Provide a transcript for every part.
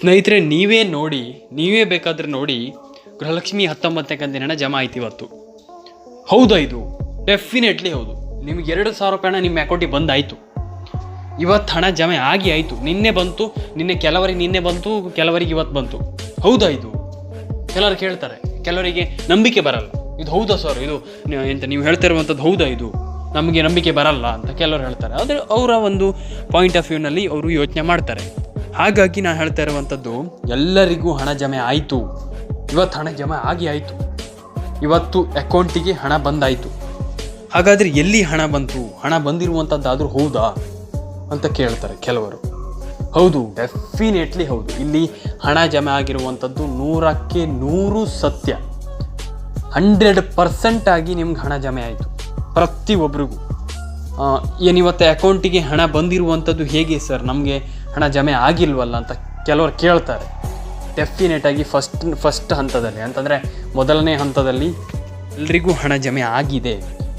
ಸ್ನೇಹಿತರೆ, ನೀವೇ ನೋಡಿ, ನೀವೇ ಬೇಕಾದ್ರೆ ನೋಡಿ, ಗೃಹಲಕ್ಷ್ಮಿ ಹತ್ತೊಂಬತ್ತನೇ ಕಂತಿನ ಹಣ ಜಮಾ ಆಯ್ತು ಇವತ್ತು. ಹೌದಾ ಇದು ಡೆಫಿನೆಟ್ಲಿ ಹೌದು. ನಿಮ್ಗೆ ಎರಡು ಸಾವಿರ ರೂಪಾಯಿ ಹಣ ನಿಮ್ಮ ಅಕೌಂಟಿಗೆ ಬಂದಾಯಿತು. ಇವತ್ತು ಹಣ ಜಮೆ ಆಗಿ ಆಯಿತು. ನಿನ್ನೆ ಬಂತು, ನಿನ್ನೆ ಕೆಲವರಿಗೆ ನಿನ್ನೆ ಬಂತು, ಕೆಲವರಿಗೆ ಇವತ್ತು ಬಂತು. ಹೌದಾ ಇದು? ಕೆಲವರು ಕೇಳ್ತಾರೆ. ಕೆಲವರಿಗೆ ನಂಬಿಕೆ ಬರಲ್ಲ. ಇದು ಹೌದಾ ಸರ್ ಇದು ಎಂತ ನೀವು ಹೇಳ್ತಿರುವಂಥದ್ದು ಹೌದಾ ಇದು? ನಮಗೆ ನಂಬಿಕೆ ಬರಲ್ಲ ಅಂತ ಕೆಲವರು ಹೇಳ್ತಾರೆ. ಆದರೆ ಅವರ ಒಂದು ಪಾಯಿಂಟ್ ಆಫ್ ವ್ಯೂನಲ್ಲಿ ಅವರು ಯೋಚನೆ ಮಾಡ್ತಾರೆ. ಹಾಗಾಗಿ ನಾನು ಹೇಳ್ತಾ ಇರುವಂಥದ್ದು, ಎಲ್ಲರಿಗೂ ಹಣ ಜಮೆ ಆಯಿತು. ಇವತ್ತು ಹಣ ಜಮೆ ಆಗಿ ಆಯಿತು. ಇವತ್ತು ಅಕೌಂಟಿಗೆ ಹಣ ಬಂದಾಯಿತು. ಹಾಗಾದರೆ ಎಲ್ಲಿ ಹಣ ಬಂತು? ಹಣ ಬಂದಿರುವಂಥದ್ದಾದರೂ ಹೌದಾ ಅಂತ ಕೇಳ್ತಾರೆ ಕೆಲವರು. ಹೌದು ಡೆಫಿನೆಟ್ಲಿ ಹೌದು. ಇಲ್ಲಿ ಹಣ ಜಮೆ ಆಗಿರುವಂಥದ್ದು ನೂರಕ್ಕೆ ನೂರು ಸತ್ಯ. ಹಂಡ್ರೆಡ್ ಪರ್ಸೆಂಟ್ ಆಗಿ ನಿಮ್ಗೆ ಹಣ ಜಮೆ ಆಯಿತು. ಪ್ರತಿಯೊಬ್ಬರಿಗೂ ಏನಿವತ್ತೆ ಅಕೌಂಟಿಗೆ ಹಣ ಬಂದಿರುವಂಥದ್ದು ಹೇಗೆ ಸರ್? ನಮಗೆ ಹಣ ಜಮೆ ಆಗಿಲ್ವಲ್ಲ ಅಂತ ಕೆಲವರು ಕೇಳ್ತಾರೆ. ಡೆಫಿನೆಟಾಗಿ ಫಸ್ಟ್ ಫಸ್ಟ್ ಹಂತದಲ್ಲಿ. ಅಂತಂದರೆ ಮೊದಲನೇ ಹಂತದಲ್ಲಿ ಎಲ್ರಿಗೂ ಹಣ ಜಮೆ ಆಗಿದೆ.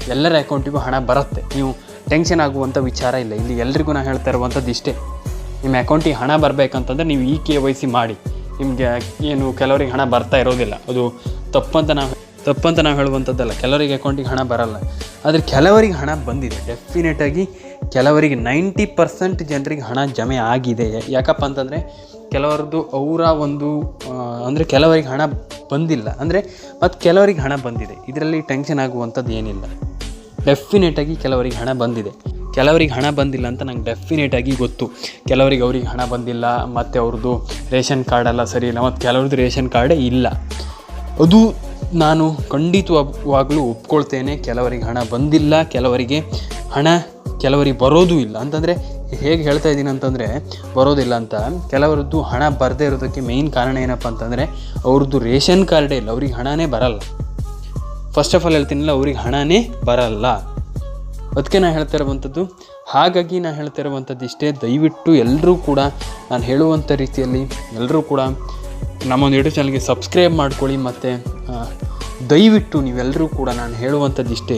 ಎಲ್ಲರ ಅಕೌಂಟಿಗೂ ಹಣ ಬರುತ್ತೆ. ನೀವು ಟೆನ್ಷನ್ ಆಗುವಂಥ ವಿಚಾರ ಇಲ್ಲ. ಇಲ್ಲಿ ಎಲ್ರಿಗೂ ನಾನು ಹೇಳ್ತಾ ಇರುವಂಥದ್ದು ಇಷ್ಟೇ. ನಿಮ್ಮ ಅಕೌಂಟಿಗೆ ಹಣ ಬರಬೇಕಂತಂದ್ರೆ ನೀವು ಈ ಕೆ ವೈ ಸಿ ಮಾಡಿ. ನಿಮಗೆ ಏನು ಕೆಲವರಿಗೆ ಹಣ ಬರ್ತಾ ಇರೋದಿಲ್ಲ. ಅದು ತಪ್ಪಂತ ನಾವು ತಪ್ಪಂತ ನಾವು ಹೇಳುವಂಥದ್ದಲ್ಲ. ಕೆಲವರಿಗೆ ಅಕೌಂಟಿಗೆ ಹಣ ಬರಲ್ಲ. ಆದರೆ ಕೆಲವರಿಗೆ ಹಣ ಬಂದಿದೆ. ಡೆಫಿನೆಟಾಗಿ ಕೆಲವರಿಗೆ ನೈಂಟಿ ಪರ್ಸೆಂಟ್ ಜನರಿಗೆ ಹಣ ಜಮೆ ಆಗಿದೆ. ಯಾಕಪ್ಪ ಅಂತಂದರೆ ಕೆಲವರದ್ದು ಅವರ ಒಂದು ಅಂದರೆ ಕೆಲವರಿಗೆ ಹಣ ಬಂದಿಲ್ಲ. ಅಂದರೆ ಮತ್ತು ಕೆಲವರಿಗೆ ಹಣ ಬಂದಿದೆ. ಇದರಲ್ಲಿ ಟೆನ್ಷನ್ ಆಗುವಂಥದ್ದು ಏನಿಲ್ಲ. ಡೆಫಿನೆಟಾಗಿ ಕೆಲವರಿಗೆ ಹಣ ಬಂದಿದೆ. ಕೆಲವರಿಗೆ ಹಣ ಬಂದಿಲ್ಲ ಅಂತ ನಂಗೆ ಡೆಫಿನೆಟಾಗಿ ಗೊತ್ತು. ಕೆಲವರಿಗೆ ಅವ್ರಿಗೆ ಹಣ ಬಂದಿಲ್ಲ, ಮತ್ತು ಅವ್ರದ್ದು ರೇಷನ್ ಕಾರ್ಡ್ ಎಲ್ಲ ಸರಿ ಇಲ್ಲ, ಮತ್ತು ಕೆಲವ್ರದ್ದು ರೇಷನ್ ಕಾರ್ಡೇ ಇಲ್ಲ. ಅದು ನಾನು ಖಂಡಿತವಾಗ್ಲೂ ಒಪ್ಕೊಳ್ತೇನೆ, ಕೆಲವರಿಗೆ ಹಣ ಬಂದಿಲ್ಲ, ಕೆಲವರಿಗೆ ಹಣ ಕೆಲವರಿಗೆ ಬರೋದೂ ಇಲ್ಲ. ಅಂತಂದರೆ, ಹೇಗೆ ಹೇಳ್ತಾ ಇದ್ದೀನಿ ಅಂತಂದರೆ, ಬರೋದಿಲ್ಲ ಅಂತ. ಕೆಲವರದ್ದು ಹಣ ಬರದೇ ಇರೋದಕ್ಕೆ ಮೇಯ್ನ್ ಕಾರಣ ಏನಪ್ಪ ಅಂತಂದರೆ, ಅವ್ರದ್ದು ರೇಷನ್ ಕಾರ್ಡೇ ಇಲ್ಲ. ಅವ್ರಿಗೆ ಹಣನೇ ಬರಲ್ಲ. ಫಸ್ಟ್ ಆಫ್ ಆಲ್ ಹೇಳ್ತೀನಿಲ್ಲ, ಅವ್ರಿಗೆ ಹಣನೇ ಬರಲ್ಲ. ಅದಕ್ಕೆ ನಾನು ಹೇಳ್ತಾ ಇರುವಂಥದ್ದು, ಹಾಗಾಗಿ ನಾನು ಹೇಳ್ತಾ ಇರುವಂಥದ್ದು ಇಷ್ಟೇ. ದಯವಿಟ್ಟು ಎಲ್ಲರೂ ಕೂಡ, ನಾನು ಹೇಳುವಂಥ ರೀತಿಯಲ್ಲಿ ಎಲ್ಲರೂ ಕೂಡ ನಮ್ಮೊಂದು ಯೂಟ್ಯೂಬ್ ಚಾನಲ್ಗೆ ಸಬ್ಸ್ಕ್ರೈಬ್ ಮಾಡ್ಕೊಳ್ಳಿ ಮತ್ತು ದಯವಿಟ್ಟು ನೀವೆಲ್ಲರೂ ಕೂಡ ನಾನು ಹೇಳುವಂಥದ್ದು ಇಷ್ಟೇ,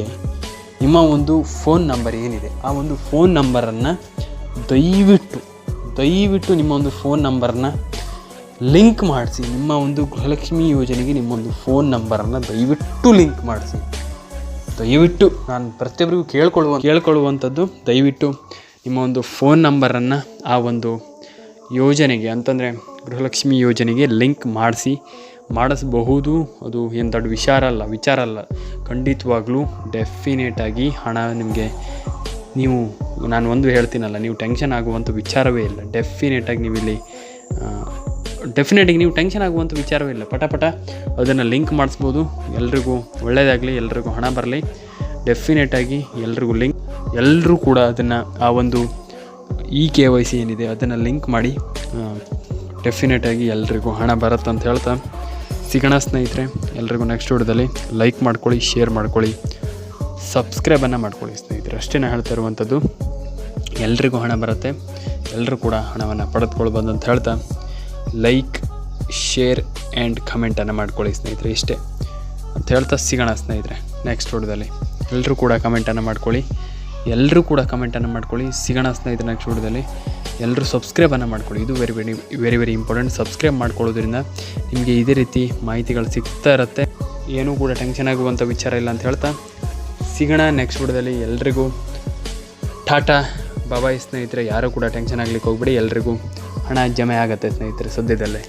ನಿಮ್ಮ ಒಂದು ಫೋನ್ ನಂಬರ್ ಏನಿದೆ, ಆ ಒಂದು ಫೋನ್ ನಂಬರನ್ನು ದಯವಿಟ್ಟು ದಯವಿಟ್ಟು ನಿಮ್ಮ ಒಂದು ಫೋನ್ ನಂಬರನ್ನು ಲಿಂಕ್ ಮಾಡಿಸಿ, ನಿಮ್ಮ ಒಂದು ಗೃಹಲಕ್ಷ್ಮಿ ಯೋಜನೆಗೆ ನಿಮ್ಮೊಂದು ಫೋನ್ ನಂಬರನ್ನು ದಯವಿಟ್ಟು ಲಿಂಕ್ ಮಾಡಿಸಿ. ದಯವಿಟ್ಟು ನಾನು ಪ್ರತಿಯೊಬ್ಬರಿಗೂ ಕೇಳ್ಕೊಳ್ಳುವ, ಕೇಳ್ಕೊಳ್ಳುವಂಥದ್ದು, ದಯವಿಟ್ಟು ನಿಮ್ಮ ಒಂದು ಫೋನ್ ನಂಬರನ್ನು ಆ ಒಂದು ಯೋಜನೆಗೆ, ಅಂತಂದರೆ ಗೃಹಲಕ್ಷ್ಮಿ ಯೋಜನೆಗೆ ಲಿಂಕ್ ಮಾಡಿಸಿ ಮಾಡಿಸಬಹುದು. ಅದು ಏನು ದೊಡ್ಡ ವಿಚಾರ ಅಲ್ಲ ವಿಚಾರ ಅಲ್ಲ. ಖಂಡಿತವಾಗ್ಲೂ ಡೆಫಿನೇಟಾಗಿ ಹಣ ನಿಮಗೆ ನೀವು, ನಾನು ಒಂದು ಹೇಳ್ತೀನಲ್ಲ, ನೀವು ಟೆನ್ಷನ್ ಆಗುವಂಥ ವಿಚಾರವೇ ಇಲ್ಲ. ಡೆಫಿನೇಟಾಗಿ ನೀವು ಇಲ್ಲಿ ಡೆಫಿನೆಟಾಗಿ ನೀವು ಟೆನ್ಷನ್ ಆಗುವಂಥ ವಿಚಾರವೇ ಇಲ್ಲ. ಪಟ ಪಟ ಅದನ್ನು ಲಿಂಕ್ ಮಾಡಿಸ್ಬೋದು. ಎಲ್ರಿಗೂ ಒಳ್ಳೆಯದಾಗಲಿ ಎಲ್ರಿಗೂ ಹಣ ಬರಲಿ. ಡೆಫಿನೆಟಾಗಿ ಎಲ್ರಿಗೂ ಲಿಂಕ್ ಎಲ್ಲರೂ ಕೂಡ ಅದನ್ನು ಆ ಒಂದು ಇ ಕೆ ವೈ ಸಿ ಏನಿದೆ ಅದನ್ನು ಲಿಂಕ್ ಮಾಡಿ ಡೆಫಿನೆಟಾಗಿ ಎಲ್ರಿಗೂ ಹಣ ಬರುತ್ತೆ ಅಂತ ಹೇಳ್ತಾ, ಸಿಗೋಣ ಸ್ನೇಹಿತರೆ, ಎಲ್ರಿಗೂ ನೆಕ್ಸ್ಟ್ ವಿಡಿಯೋದಲ್ಲಿ ಲೈಕ್ ಮಾಡ್ಕೊಳ್ಳಿ ಶೇರ್ ಮಾಡ್ಕೊಳ್ಳಿ ಸಬ್ಸ್ಕ್ರೈಬನ್ನು ಮಾಡ್ಕೊಳ್ಳಿ ಸ್ನೇಹಿತರೆ. ಅಷ್ಟೇ ಹೇಳ್ತಾ ಇರುವಂಥದ್ದು, ಎಲ್ರಿಗೂ ಹಣ ಬರುತ್ತೆ ಎಲ್ಲರೂ ಕೂಡ ಹಣವನ್ನು ಪಡೆದುಕೊಳ್ಬೋದು ಅಂತ ಹೇಳ್ತಾ ಲೈಕ್ ಶೇರ್ ಆ್ಯಂಡ್ ಕಮೆಂಟನ್ನು ಮಾಡ್ಕೊಳ್ಳಿ ಸ್ನೇಹಿತರೆ ಇಷ್ಟೇ. ಅಂತ ಹೇಳ್ತಾ ಸಿಗೋಣ ಸ್ನೇಹಿತರೆ ನೆಕ್ಸ್ಟ್ ವಿಡಿಯೋದಲ್ಲಿ. ಎಲ್ಲರೂ ಕೂಡ ಕಮೆಂಟನ್ನು ಮಾಡ್ಕೊಳ್ಳಿ ಎಲ್ಲರೂ ಕೂಡ ಕಮೆಂಟನ್ನು ಮಾಡ್ಕೊಳ್ಳಿ, ಸಿಗೋಣ ಸ್ನೇಹಿತರೆ ನೆಕ್ಸ್ಟ್ ವಿಡಿಯೋದಲ್ಲಿ. ಎಲ್ಲರೂ ಸಬ್ಸ್ಕ್ರೈಬನ್ನು ಮಾಡ್ಕೊಳ್ಳಿ. ಇದು very very very very important subscribe ಮಾಡ್ಕೊಳ್ಳೋದ್ರಿಂದ ನಿಮಗೆ ಇದೇ ರೀತಿ ಮಾಹಿತಿಗಳು ಸಿಗ್ತಾ ಇರುತ್ತೆ. ಏನೂ ಕೂಡ ಟೆನ್ಷನ್ ಆಗುವಂಥ ವಿಚಾರ ಇಲ್ಲ ಅಂತ ಹೇಳ್ತಾ ಸಿಗೋಣ ನೆಕ್ಸ್ಟ್ ವಿಡಿಯೋದಲ್ಲಿ. ಎಲ್ರಿಗೂ ಟಾಟಾ, ಬಾಬಾಯ್ ಸ್ನೇಹಿತರೆ, ಯಾರೂ ಕೂಡ ಟೆನ್ಷನ್ ಆಗ್ಲಿಕ್ಕೆ ಹೋಗ್ಬಿಡಿ. ಎಲ್ರಿಗೂ ಹಣ ಜಮೆ ಆಗುತ್ತೆ ಸ್ನೇಹಿತರೆ ಸದ್ಯದಲ್ಲೇ.